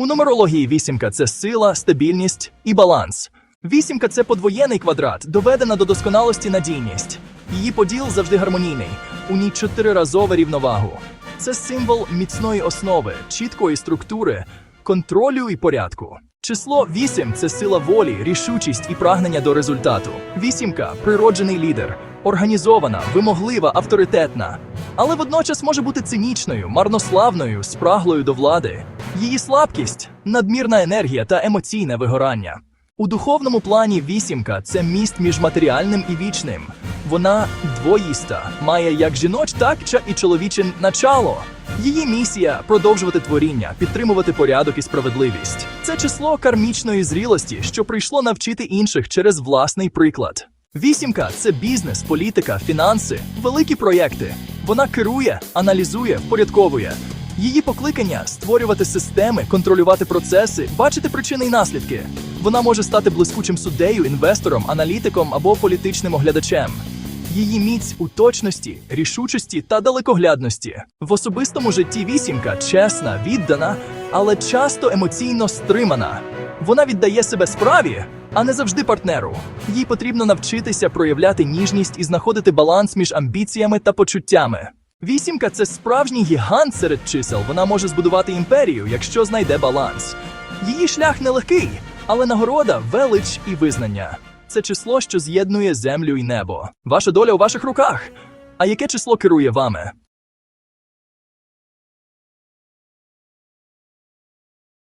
У нумерології вісімка це сила, стабільність і баланс. Вісімка це подвоєний квадрат, доведена до досконалості надійність. Її поділ завжди гармонійний, у ній чотириразова рівновагу. Це символ міцної основи, чіткої структури, контролю і порядку. Число 8 – це сила волі, рішучість і прагнення до результату. Вісімка природжений лідер, організована, вимоглива, авторитетна, але водночас може бути цинічною, марнославною, спраглою до влади. Її слабкість надмірна енергія та емоційне вигорання. У духовному плані вісімка це міст між матеріальним і вічним. Вона двоїста, має як жіноч, так і чоловіче начало. Її місія продовжувати творіння, підтримувати порядок і справедливість. Це число кармічної зрілості, що прийшло навчити інших через власний приклад. Вісімка це бізнес, політика, фінанси, великі проєкти. Вона керує, аналізує, впорядковує. Її покликання створювати системи, контролювати процеси, бачити причини і наслідки. Вона може стати блискучим суддею, інвестором, аналітиком або політичним оглядачем. Її міць у точності, рішучості та далекоглядності. В особистому житті вісімка чесна, віддана, але часто емоційно стримана. Вона віддає себе справі, а не завжди партнеру. Їй потрібно навчитися проявляти ніжність і знаходити баланс між амбіціями та почуттями. Вісімка це справжній гігант серед чисел. Вона може збудувати імперію, якщо знайде баланс. Її шлях нелегкий, але нагорода велич і визнання. Це число, що з'єднує землю і небо. Ваша доля у ваших руках. А яке число керує вами?